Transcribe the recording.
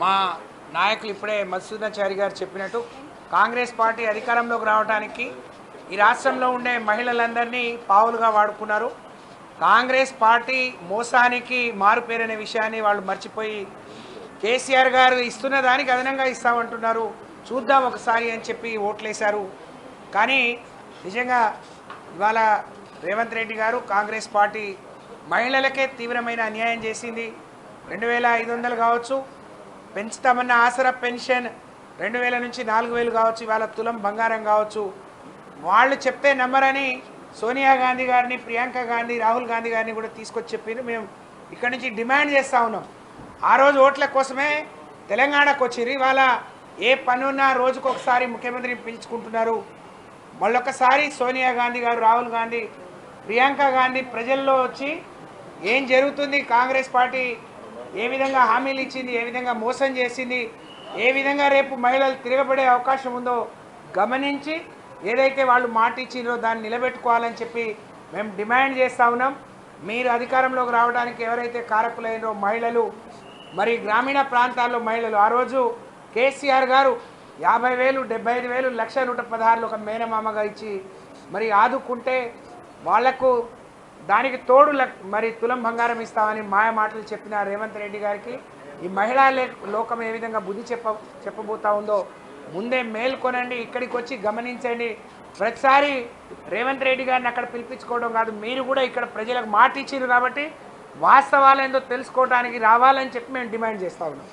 మా నాయకులు ఇప్పుడే మధుసూదనాచారి గారు చెప్పినట్టు కాంగ్రెస్ పార్టీ అధికారంలోకి రావడానికి ఈ రాష్ట్రంలో ఉండే మహిళలందరినీ పావులుగా వాడుకున్నారు. కాంగ్రెస్ పార్టీ మోసానికి మారుపేరనే విషయాన్ని వాళ్ళు మర్చిపోయి కేసీఆర్ గారు ఇస్తున్న దానికి అదనంగా ఇస్తామంటున్నారు. చూద్దాం ఒకసారి అని చెప్పి ఓట్లేశారు. కానీ నిజంగా ఇవాళ రేవంత్ రెడ్డి గారు కాంగ్రెస్ పార్టీ మహిళలకే తీవ్రమైన అన్యాయం చేసింది. రెండు వేల ఐదు వందలు కావచ్చు పెంచుతామన్న ఆసరా పెన్షన్ రెండు వేల నుంచి నాలుగు వేలు కావచ్చు ఇవాళ తులం బంగారం కావచ్చు. వాళ్ళు చెప్తే నమ్మరని సోనియా గాంధీ గారిని ప్రియాంక గాంధీ రాహుల్ గాంధీ గారిని కూడా తీసుకొచ్చి చెప్పారు మేము ఇక్కడి నుంచి డిమాండ్ చేస్తూ ఉన్నాం. ఆ రోజు ఓట్ల కోసమే తెలంగాణకు వచ్చిర్రు. ఇవాళ ఏ పనున్నా రోజుకు ఒకసారి ముఖ్యమంత్రిని పిలుచుకుంటున్నారు. మళ్ళొకసారి సోనియా గాంధీ గారు రాహుల్ గాంధీ ప్రియాంక గాంధీ ప్రజల్లో వచ్చి ఏం జరుగుతుంది? కాంగ్రెస్ పార్టీ ఏ విధంగా హామీలు ఇచ్చింది ఏ విధంగా మోసం చేసింది ఏ విధంగా రేపు మహిళలు తిరగబడే అవకాశం ఉందో గమనించి ఏదైతే వాళ్ళు మాట ఇచ్చిందో దాన్ని నిలబెట్టుకోవాలని చెప్పి మేము డిమాండ్ చేస్తూ ఉన్నాం. మీరు అధికారంలోకి రావడానికి ఎవరైతే కారకులైనో మహిళలు మరి గ్రామీణ ప్రాంతాల్లో మహిళలు ఆ రోజు కేసీఆర్ గారు యాభై వేలు డెబ్బై ఐదు వేలు లక్ష నూట పదహారులు ఒక మేనమామగా ఇచ్చి మరి ఆదుకుంటే వాళ్ళకు దానికి తోడు లక్- మరి తులం బంగారం ఇస్తామని మాయ మాటలు చెప్పిన రేవంత్ రెడ్డి గారికి ఈ మహిళా లోకం ఏ విధంగా బుద్ధి చెప్ప చెప్పబోతా ఉందో ముందే మేల్కొనండి ఇక్కడికి వచ్చి గమనించండి. ప్రతిసారి రేవంత్ రెడ్డి గారిని అక్కడ పిలిపించుకోవడం కాదు మీరు కూడా ఇక్కడ ప్రజలకు మాట ఇచ్చారు కాబట్టి వాస్తవాలు ఏందో తెలుసుకోవడానికి రావాలని చెప్పి మేము డిమాండ్ చేస్తా ఉన్నాం.